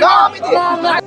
না।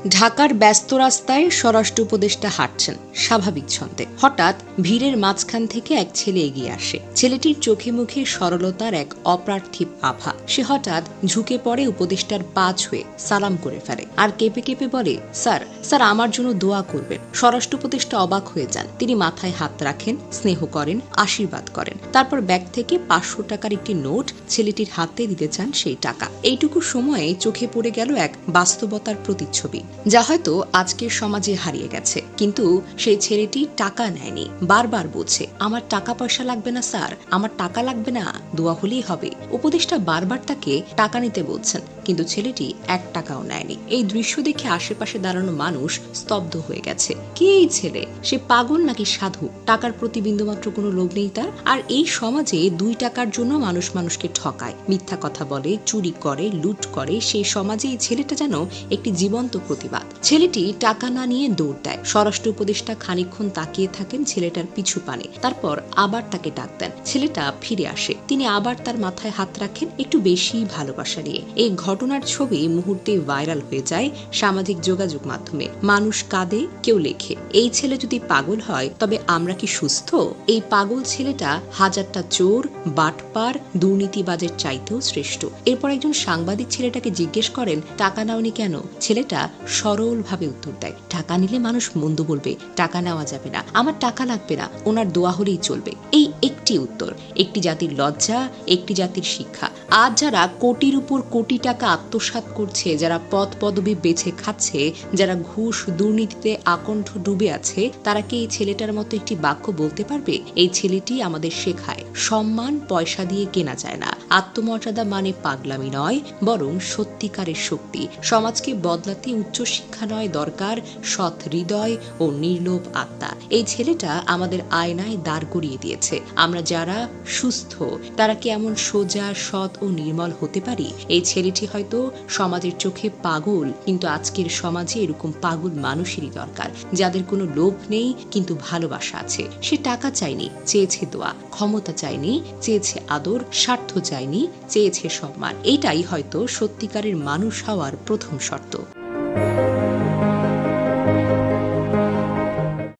ঢাকার ব্যস্ত রাস্তায় স্বরাষ্ট্র উপদেষ্টা হাঁটছেন, স্বাভাবিক ছন্দে। হঠাৎ ভিড়ের মাঝখান থেকে এক ছেলে এগিয়ে আসে। ছেলেটির চোখে মুখে সরলতার এক অপ্রার্থিব আভা। সে হঠাৎ ঝুঁকে পড়ে উপদেষ্টার পা ছুঁয়ে সালাম করে ফেলে। আর কেঁপে কেঁপে বলে, স্যার স্যার, আমার জন্য দোয়া করবেন। স্বরাষ্ট্র উপদেষ্টা অবাক হয়ে যান। তিনি মাথায় হাত রাখেন, স্নেহ করেন, আশীর্বাদ করেন। তারপর ব্যাগ থেকে পাঁচশো টাকার একটি নোট ছেলেটির হাতে দিতে চান সেই টাকা। এইটুকু সময়ে চোখে পড়ে গেল এক বাস্তবতার প্রতিচ্ছবি, যা হয়তো আজকের সমাজে হারিয়ে গেছে। কিন্তু সেই ছেলেটি টাকা নেয়নি, বারবার বলছে, আমার টাকা পয়সা লাগবে না, স্যার, আমার টাকা লাগবে না, দোয়া হলেই হবে। উপদেষ্টা বারবার তাকে টাকা নিতে বলছেন, কিন্তু ছেলেটি এক টাকাও নেয়নি। এই দৃশ্য দেখে আশেপাশে দাঁড়ানো মানুষ স্তব্ধ হয়ে গেছে। কে এই ছেলে? সে পাগল নাকি সাধু? টাকার প্রতি বিন্দুমাত্র কোনো লোভ নেই তার? আর এই সমাজে দুই টাকার জন্য মানুষ মানুষকে ঠকায়। মিথ্যা কথা বলে, চুরি করে, লুট করে, সেই সমাজে এই ছেলেটা যেন একটি জীবন্ত প্রতিবাদ। ছেলেটি টাকা না নিয়ে দৌড় দেয়। স্বরাষ্ট্র উপদেষ্টা খানিকক্ষণ তাকিয়ে থাকেন ছেলেটার পিছু পানে। তারপর আবার তাকে ডাক দেন। ছেলেটা ফিরে আসে। তিনি আবার তার মাথায় হাত রাখেন একটু বেশি ভালোবাসা নিয়ে। এই ঘটনার ছবি মুহূর্তে ভাইরাল হয়ে যায় সামাজিক যোগাযোগ মাধ্যমে। মানুষ কাঁদে, কেউ লেখে। এই ছেলে যদি পাগল হয়, তবে আমরা কি সুস্থ? এই পাগল ছেলেটা হাজারটা চোর, বাটপার, দুর্নীতিবাজের চাইতেও শ্রেষ্ঠ। এরপর একজন সাংবাদিক ছেলেটাকে জিজ্ঞেস করেন, টাকা নাওনি কেন? ছেলেটা সরলভাবে উত্তর দেয়, টাকা নিলে মানুষ মন্দ বলবে, টাকা নেওয়া যাবে না, আমার টাকা লাগবে না, ওনার দোয়া হলেই চলবে। এই একটি উত্তর, একটি জাতির লজ্জা, একটি জাতির শিক্ষা। আজ যারা কোটির উপর কোটি টাকা আত্মসাৎ করছে, যারা পদ পদবি বেছে খাচ্ছে, যারা ঘুষ দুর্নীতিতে আকণ্ঠ ডুবে আছে, তারা কি এই ছেলেটার মতো একটি বাক্য বলতে পারবে? এই ছেলেটি আমাদের শেখায়, সম্মান পয়সা দিয়ে কেনা যায় না। আত্মমর্যাদা মানে পাগলামি নয়, বরং সত্যিকারের শক্তি। সমাজকে বদলাতে উচ্চ শিক্ষা নয় দরকার, সৎ হৃদয় ও নির্লোভ আত্মা। এই ছেলেটা আমাদের আয়নায় দাঁড় করিয়ে দিয়েছে। আমরা যারা সুস্থ, তারা কি এমন সোজা, সৎ ও নির্মল হতে পারি? এই ছেলেটি হয়তো সমাজের চোখে পাগল, কিন্তু আজকের সমাজে এরকম পাগল মানুষেরই দরকার। যাদের কোনো লোভ নেই, কিন্তু ভালোবাসা আছে। সে টাকা চায়নি, চেয়েছে দোয়া। ক্ষমতা চায়নি, চেয়েছে আদর। স্বার্থ চায়নি, চেয়েছে সম্মান। এটাই হয়তো সত্যিকারের মানুষ হওয়ার প্রথম শর্ত।